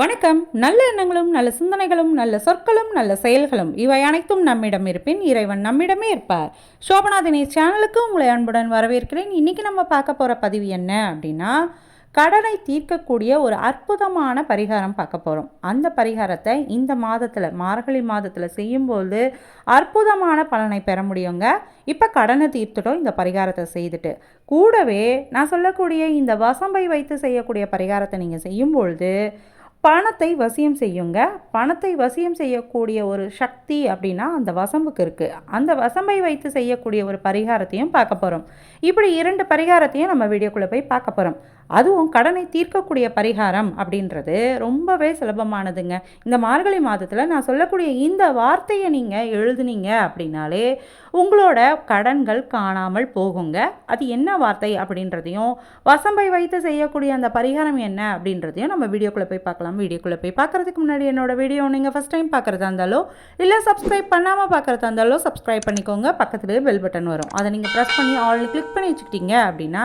வணக்கம். நல்ல எண்ணங்களும் நல்ல சிந்தனைகளும் நல்ல சொற்களும் நல்ல செயல்களும் இவை அனைத்தும் நம்மிடம் இருப்பின் இறைவன் நம்மிடமே இருப்பார். சோபனா தினேஷ் சேனலுக்கு உங்களை அன்புடன் வரவேற்கிறேன். இன்றைக்கி நம்ம பார்க்க போகிற பதிவு என்ன அப்படின்னா கடனை தீர்க்கக்கூடிய ஒரு அற்புதமான பரிகாரம் பார்க்க போகிறோம் அந்த பரிகாரத்தை இந்த மாதத்தில் மார்கழி மாதத்தில் செய்யும்போது அற்புதமான பலனை பெற முடியுங்க. இப்போ கடனை தீர்த்துட்டோம் இந்த பரிகாரத்தை செய்துட்டு. கூடவே நான் சொல்லக்கூடிய இந்த வசம்பை வைத்து செய்யக்கூடிய பரிகாரத்தை நீங்கள் செய்யும்பொழுது பணத்தை வசியம் செய்யுங்க. பணத்தை வசியம் செய்யக்கூடிய ஒரு சக்தி அப்படின்னா அந்த வசம்புக்கு இருக்குது அந்த வசம்பை வைத்து செய்யக்கூடிய ஒரு பரிகாரத்தையும் பார்க்க போகிறோம் இப்படி இரண்டு பரிகாரத்தையும் நம்ம வீடியோக்குள்ளே போய் பார்க்க போகிறோம் அதுவும் கடனை தீர்க்கக்கூடிய பரிகாரம் அப்படின்றது ரொம்பவே சுலபமானதுங்க. இந்த மார்கழி மாதத்தில் நான் சொல்லக்கூடிய இந்த வார்த்தையை நீங்கள் எழுதுனீங்க அப்படின்னாலே உங்களோட கடன்கள் காணாமல் போகுங்க. அது என்ன வார்த்தை அப்படின்றதையும் வசம்பை வைத்து செய்யக்கூடிய அந்த பரிகாரம் என்ன அப்படின்றதையும் நம்ம வீடியோக்குள்ளே போய் பார்க்கலாம். வீடியோக்குள்ளே போய் பார்க்குறதுக்கு முன்னாடி என்னோட வீடியோ நீங்கள் ஃபஸ்ட் டைம் பார்க்குறதா இருந்தாலோ இல்லை சப்ஸ்கிரைப் பண்ணாமல் பார்க்குறதா இருந்தாலோ சப்ஸ்கிரைப் பண்ணிக்கோங்க. பக்கத்துலேயே பெல் பட்டன் வரும். அதை நீங்கள் ப்ரெஸ் பண்ணி ஆல் கிளிக் பண்ணி வச்சுக்கிட்டீங்க அப்படின்னா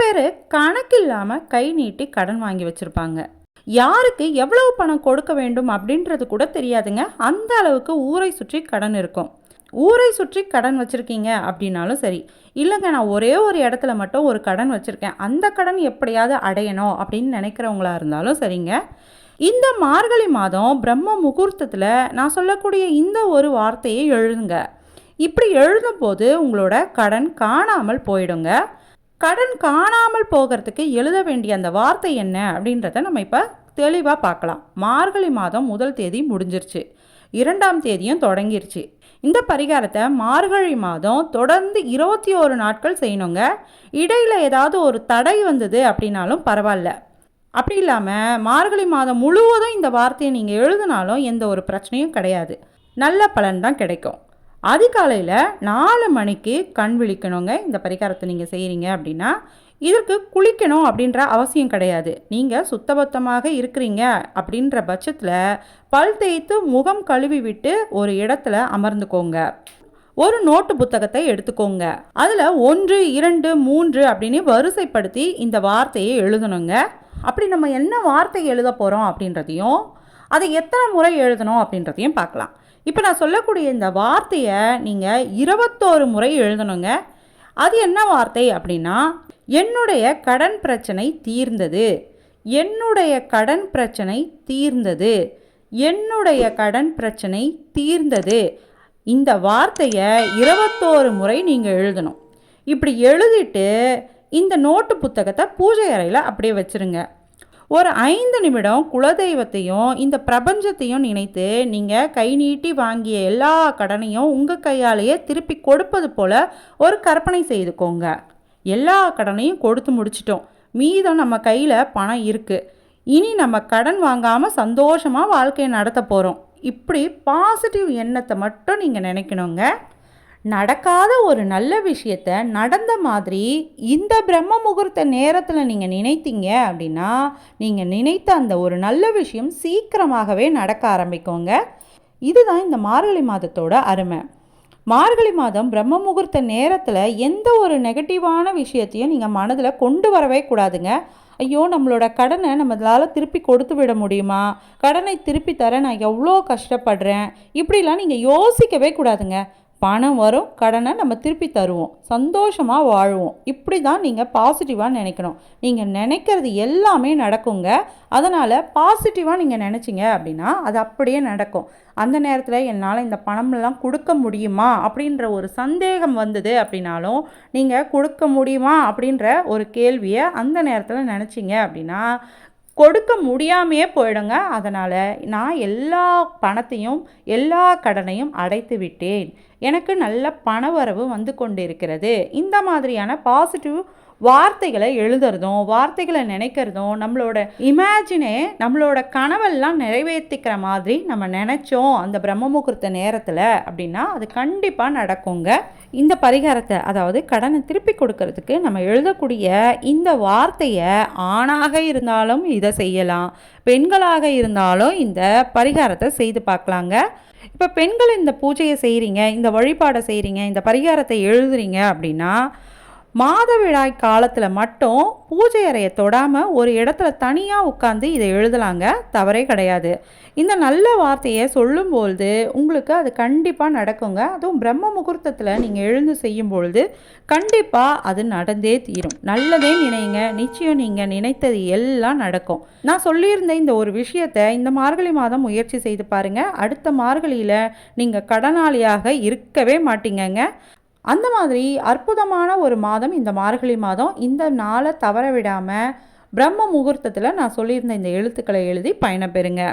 பேர் கணக்கில்லாமல் கை நீட்டி கடன் வாங்கி வச்சுருப்பாங்க. யாருக்கு எவ்வளவு பணம் கொடுக்க வேண்டும் அப்படின்றது கூட தெரியாதுங்க. அந்த அளவுக்கு ஊரை சுற்றி கடன் இருக்கும். ஊரை சுற்றி கடன் வச்சுருக்கீங்க அப்படின்னாலும் சரி. இல்லைங்க நான் ஒரே ஒரு இடத்துல மட்டும் ஒரு கடன் வச்சுருக்கேன். அந்த கடன் எப்படியாவது அடையணும் அப்படின்னு நினைக்கிறவங்களா இருந்தாலும் சரிங்க. இந்த மார்கழி மாதம் பிரம்ம முகூர்த்தத்தில் நான் சொல்லக்கூடிய இந்த ஒரு வார்த்தையை எழுதுங்க. இப்படி எழுதும்போது உங்களோட கடன் காணாமல் போயிடுங்க. கடன் காணாமல் போகிறதுக்கு எழுத வேண்டிய அந்த வார்த்தை என்ன அப்படின்றத நம்ம இப்போ தெளிவாக பார்க்கலாம். மார்கழி மாதம் முதல் தேதி முடிஞ்சிருச்சு. இரண்டாம் தேதியும் தொடங்கிருச்சு. இந்த பரிகாரத்தை மார்கழி மாதம் தொடர்ந்து இருபத்தி ஒரு நாட்கள் செய்யணுங்க. இடையில் ஏதாவது ஒரு தடை வந்தது அப்படின்னாலும் பரவாயில்ல. அப்படி இல்லாமல் மார்கழி மாதம் முழுவதும் இந்த வார்த்தையை நீங்கள் எழுதினாலும் எந்த ஒரு பிரச்சனையும் கிடையாது. நல்ல பலன் தான் கிடைக்கும். அதிகாலையில் நாலு மணிக்கு கண் விழிக்கணுங்க. இந்த பரிகாரத்தை நீங்கள் செய்கிறீங்க அப்படின்னா இதற்கு குளிக்கணும் அப்படின்ற அவசியம் கிடையாது. நீங்கள் சுத்தபத்தமாக இருக்கிறீங்க அப்படின்ற பட்சத்தில் பல் தேய்த்து முகம் கழுவி விட்டு ஒரு இடத்துல அமர்ந்துக்கோங்க. ஒரு நோட்டு புத்தகத்தை எடுத்துக்கோங்க. அதில் ஒன்று இரண்டு மூன்று அப்படின்னு வரிசைப்படுத்தி இந்த வார்த்தையை எழுதணுங்க. அப்படி நம்ம என்ன வார்த்தை எழுத போகிறோம் அப்படின்றதையும் அதை எத்தனை முறை எழுதணும் அப்படின்றதையும் பார்க்கலாம். இப்போ நான் சொல்லக்கூடிய இந்த வார்த்தையை நீங்கள் இருபத்தோரு முறை எழுதணுங்க. அது என்ன வார்த்தை அப்படின்னா என்னுடைய கடன் பிரச்சனை தீர்ந்தது. என்னுடைய கடன் பிரச்சனை தீர்ந்தது. என்னுடைய கடன் பிரச்சனை தீர்ந்தது. இந்த வார்த்தையை இருபத்தோரு முறை நீங்கள் எழுதணும். இப்படி எழுதிட்டு இந்த நோட்டு புத்தகத்தை பூஜை அறையில் அப்படியே வச்சுருங்க. ஒரு ஐந்து நிமிடம் குலதெய்வத்தையும் இந்த பிரபஞ்சத்தையும் நினைத்து நீங்கள் கை நீட்டி வாங்கிய எல்லா கடனையும் உங்கள் கையாலேயே திருப்பி கொடுப்பது போல் ஒரு கற்பனை செய்துக்கோங்க. எல்லா கடனையும் கொடுத்து முடிச்சிட்டோம். மீதம் நம்ம கையில் பணம் இருக்குது இனி நம்ம கடன் வாங்காமல் சந்தோஷமாக வாழ்க்கையை நடத்த போகிறோம் இப்படி பாசிட்டிவ் எண்ணத்தை மட்டும் நீங்கள் நினைக்கணுங்க. நடக்காத ஒரு நல்ல விஷயத்த நடந்த மாதிரி இந்த பிரம்ம முகூர்த்த நேரத்தில் நீங்கள் நினைத்தீங்க அப்படின்னா நீங்கள் நினைத்த அந்த ஒரு நல்ல விஷயம் சீக்கிரமாகவே நடக்க ஆரம்பிக்குங்க. இதுதான் இந்த மார்கழி மாதத்தோட அருமை. மார்கழி மாதம் பிரம்ம முகூர்த்த நேரத்தில் எந்த ஒரு நெகட்டிவான விஷயத்தையும் நீங்கள் மனதில் கொண்டு வரவே கூடாதுங்க. ஐயோ நம்மளோட கடனை நம்மளால் திருப்பி கொடுத்து விட முடியுமா? கடனை திருப்பி தர நான் எவ்வளோ கஷ்டப்படுறேன்? இப்படிலாம் நீங்கள் யோசிக்கவே கூடாதுங்க. பணம் வரும் கடனை நம்ம திருப்பி தருவோம். சந்தோஷமாக வாழ்வோம். இப்படி தான் நீங்கள் பாசிட்டிவாக நினைக்கணும். நீங்கள் நினைக்கிறது எல்லாமே நடக்குங்க. அதனால் பாசிட்டிவாக நீங்கள் நினச்சிங்க அப்படின்னா அது அப்படியே நடக்கும். அந்த நேரத்தில் என்னால் இந்த பணம்லாம் கொடுக்க முடியுமா அப்படின்ற ஒரு சந்தேகம் வந்தது அப்படின்னாலும் நீங்கள் கொடுக்க முடியுமா அப்படின்ற ஒரு கேள்வியை அந்த நேரத்தில் நினச்சிங்க அப்படின்னா கொடுக்க முடியாமையே போயிடுங்க. அதனால் நான் எல்லா பணத்தையும் எல்லா கடனையும் அடைத்து விட்டேன். எனக்கு நல்ல பணவரவு வந்து கொண்டிருக்கிறது. இந்த மாதிரியான பாசிட்டிவ் வார்த்தைகளை எழுதுறதும் வார்த்தைகளை நினைக்கிறதும் நம்மளோட இமேஜினே நம்மளோட கனவெல்லாம் நிறைவேற்றிக்கிற மாதிரி நம்ம நினச்சோம் அந்த பிரம்ம முகூர்த்த நேரத்தில் அப்படின்னா அது கண்டிப்பாக நடக்குங்க. இந்த பரிகாரத்தை அதாவது கடனை திருப்பி கொடுக்கறதுக்கு நம்ம எழுதக்கூடிய இந்த வார்த்தையை ஆணாக இருந்தாலும் இதை செய்யலாம் பெண்களாக இருந்தாலும் இந்த பரிகாரத்தை செய்து பார்க்கலாங்க. இப்போ பெண்கள் இந்த பூஜையை செய்கிறீங்க இந்த வழிபாடை செய்கிறீங்க இந்த பரிகாரத்தை எழுதுறீங்க அப்படின்னா மாதவிழாய் காலத்தில் மட்டும் பூஜை அறையை தொடாமல் ஒரு இடத்துல தனியாக உட்காந்து இதை எழுதலாங்க. தவறே கிடையாது. இந்த நல்ல வார்த்தையை சொல்லும்பொழுது உங்களுக்கு அது கண்டிப்பாக நடக்குங்க. அதுவும் பிரம்ம முகூர்த்தத்தில் நீங்கள் எழுந்து செய்யும் பொழுது கண்டிப்பாக அது நடந்தே தீரும். நல்லதே நினைங்க. நிச்சயம் நீங்கள் நினைத்தது எல்லாம் நடக்கும். நான் சொல்லியிருந்த இந்த ஒரு விஷயத்தை இந்த மார்கழி மாதம் முயற்சி செய்து பாருங்கள் அடுத்த மார்கழியில் நீங்கள் கடனாளியாக இருக்கவே மாட்டீங்கங்க. அந்த மாதிரி அற்புதமான ஒரு மாதம் இந்த மார்கழி மாதம் இந்த நாளை தவற விடாமல் பிரம்ம முகூர்த்தத்தில் நான் சொல்லியிருந்த இந்த எழுத்துக்களை எழுதி பயணப்பெறுங்க.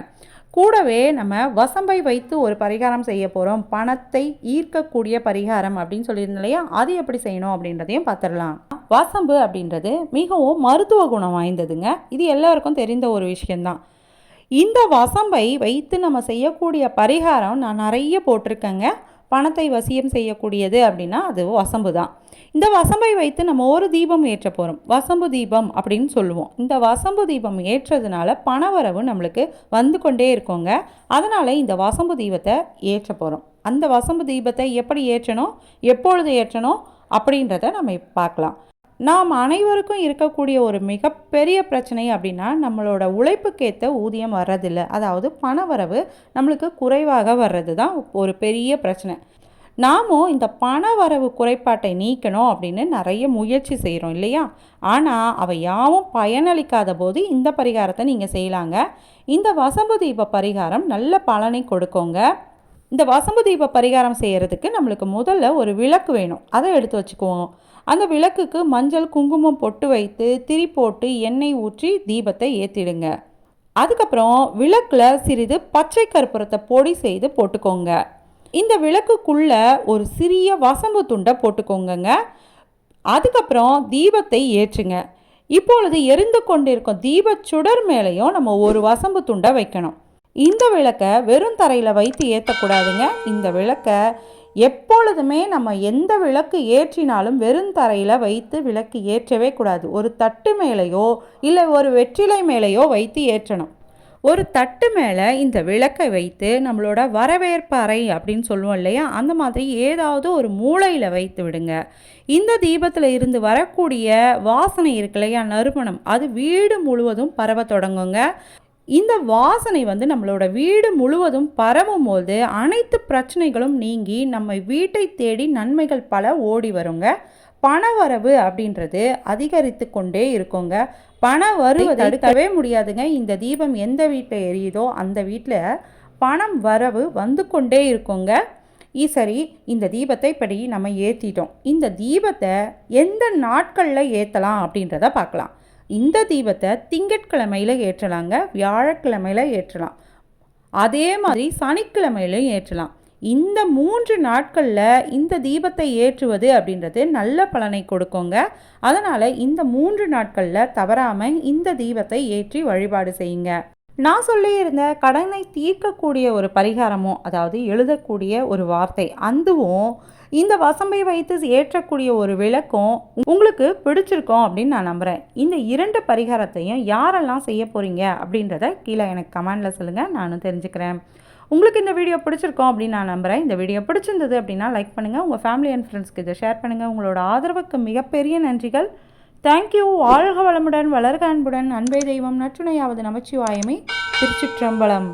கூடவே நம்ம வசம்பை வைத்து ஒரு பரிகாரம் செய்ய போகிறோம் பணத்தை ஈர்க்கக்கூடிய பரிகாரம் அப்படின்னு சொல்லியிருந்தோம் இல்லையா? அது எப்படி செய்யணும் அப்படின்றதையும் பார்த்துடலாம் வசம்பு அப்படின்றது மிகவும் மருத்துவ குணம் வாய்ந்ததுங்க. இது எல்லாருக்கும் தெரிந்த ஒரு விஷயந்தான் இந்த வசம்பை வைத்து நம்ம செய்யக்கூடிய பரிகாரம் நான் நிறைய போட்டிருக்கேங்க. பணத்தை வசியம் செய்யக்கூடியது அப்படின்னா அது வசம்பு தான். இந்த வசம்பை வைத்து நம்ம ஒரு தீபம் ஏற்ற போகிறோம் வசம்பு தீபம் அப்படின்னு சொல்லுவோம். இந்த வசம்பு தீபம் ஏற்றதுனால பணவரவு நம்மளுக்கு வந்து கொண்டே இருக்கோங்க. அதனால் இந்த வசம்பு தீபத்தை ஏற்ற போகிறோம் அந்த வசம்பு தீபத்தை எப்படி ஏற்றணும்? எப்பொழுது ஏற்றணும்? அப்படின்றத நம்ம பார்க்கலாம். நாம் அனைவருக்கும் இருக்கக்கூடிய ஒரு மிகப்பெரிய பிரச்சனை அப்படின்னா நம்மளோட உழைப்புக்கேற்ற ஊதியம் வர்றதில்லை. அதாவது பணவரவு நம்மளுக்கு குறைவாக வர்றது தான் ஒரு பெரிய பிரச்சனை. நாமும் இந்த பண வரவு குறைபாட்டை நீக்கணும் அப்படின்னு நிறைய முயற்சி செய்கிறோம் இல்லையா? ஆனால் அவை யாவும் பயனளிக்காத போது இந்த பரிகாரத்தை நீங்கள் செய்யலாங்க. இந்த வசம்பு தீப பரிகாரம் நல்ல பலனை கொடுக்கோங்க. இந்த வசம்பு தீப பரிகாரம் செய்கிறதுக்கு நம்மளுக்கு முதல்ல ஒரு விளக்கு வேணும். அதை எடுத்து வச்சுக்குவோம். அந்த விளக்குக்கு மஞ்சள் குங்குமம் பொட்டு வைத்து திரி போட்டு எண்ணெய் ஊற்றி தீபத்தை ஏற்றிடுங்க. அதுக்கப்புறம் விளக்கில் சிறிது பச்சை கற்பூரத்தை பொடி செய்து போட்டுக்கோங்க. இந்த விளக்குக்குள்ளே ஒரு சிறிய வசம்பு துண்டை போட்டுக்கோங்கங்க. அதுக்கப்புறம் தீபத்தை ஏற்றுங்க. இப்பொழுது எரிந்து கொண்டிருக்கும் தீப சுடர் மேலேயும் நம்ம ஒரு வசம்பு துண்டை வைக்கணும். இந்த விளக்கை வெறும் தரையில் வைத்து ஏற்றக்கூடாதுங்க இந்த விளக்கை எப்பொழுதுமே நம்ம எந்த விளக்கு ஏற்றினாலும் வெறும் தரையில் வைத்து விளக்கு ஏற்றவே கூடாது. ஒரு தட்டு மேலேயோ இல்லை ஒரு வெற்றிலை மேலேயோ வைத்து ஏற்றணும். ஒரு தட்டு மேலே இந்த விளக்கை வைத்து நம்மளோட வரவேற்பு அறை அப்படின்னு சொல்லுவோம் இல்லையா? அந்த மாதிரி ஏதாவது ஒரு மூளையில் வைத்து விடுங்க. இந்த தீபத்தில் இருந்து வரக்கூடிய வாசனை இருக்கு இல்லையா? நறுமணம். அது வீடு முழுவதும் பரவ தொடங்குங்க. இந்த வாசனை வந்து நம்மளோட வீடு முழுவதும் பரவும் போது அனைத்து பிரச்சனைகளும் நீங்கி நம்ம வீட்டை தேடி நன்மைகள் பல ஓடி வருங்க. பணவரவு அப்படின்றது அதிகரித்து கொண்டே இருக்குங்க. பண வருவதை தடுக்கவே முடியாதுங்க. இந்த தீபம் எந்த வீட்டில் எரியுதோ அந்த வீட்டில் பணம் வரவு வந்து கொண்டே இருக்குங்க. சரி இந்த தீபத்தை படி நம்ம ஏற்றிட்டோம் இந்த தீபத்தை எந்த நாட்களில் ஏற்றலாம் அப்படின்றத பார்க்கலாம். இந்த தீபத்தை திங்கட்கிழமையில் ஏற்றலாங்க வியாழக்கிழமையில் ஏற்றலாம். அதே மாதிரி சனிக்கிழமையிலையும் ஏற்றலாம். இந்த மூன்று நாட்களில் இந்த தீபத்தை ஏற்றுவது அப்படின்றது நல்ல பலனை கொடுக்குங்க. அதனால் இந்த மூன்று நாட்களில் தவறாமல் இந்த தீபத்தை ஏற்றி வழிபாடு செய்யுங்க. நான் சொல்லியிருந்த கடனை தீர்க்கக்கூடிய ஒரு பரிகாரமும் அதாவது எழுதக்கூடிய ஒரு வார்த்தை அதுவும் இந்த வசம்பை வைத்து ஏற்றக்கூடிய ஒரு விளக்கம் உங்களுக்கு பிடிச்சிருக்கோம் அப்படின்னு நான் நம்புகிறேன் இந்த இரண்டு பரிகாரத்தையும் யாரெல்லாம் செய்ய போகிறீங்க அப்படின்றத கீழே எனக்கு கமெண்டில் சொல்லுங்கள் நானும் தெரிஞ்சுக்கிறேன். உங்களுக்கு இந்த வீடியோ பிடிச்சிருக்கோம் அப்படின்னு நான் நம்புகிறேன் இந்த வீடியோ பிடிச்சிருந்தது அப்படின்னா லைக் பண்ணுங்கள் உங்கள் ஃபேமிலி அண்ட் ஃப்ரெண்ட்ஸ்க்கு இதை ஷேர் பண்ணுங்கள் உங்களோட ஆதரவுக்கு மிகப்பெரிய நன்றிகள். தேங்க்யூ வாழ்க வளமுடன் வளர்க அன்புடன். அன்பே தெய்வம் நற்றுணையாவது நமச்சிவாயமே. திருச்சிற்றம்பலம்.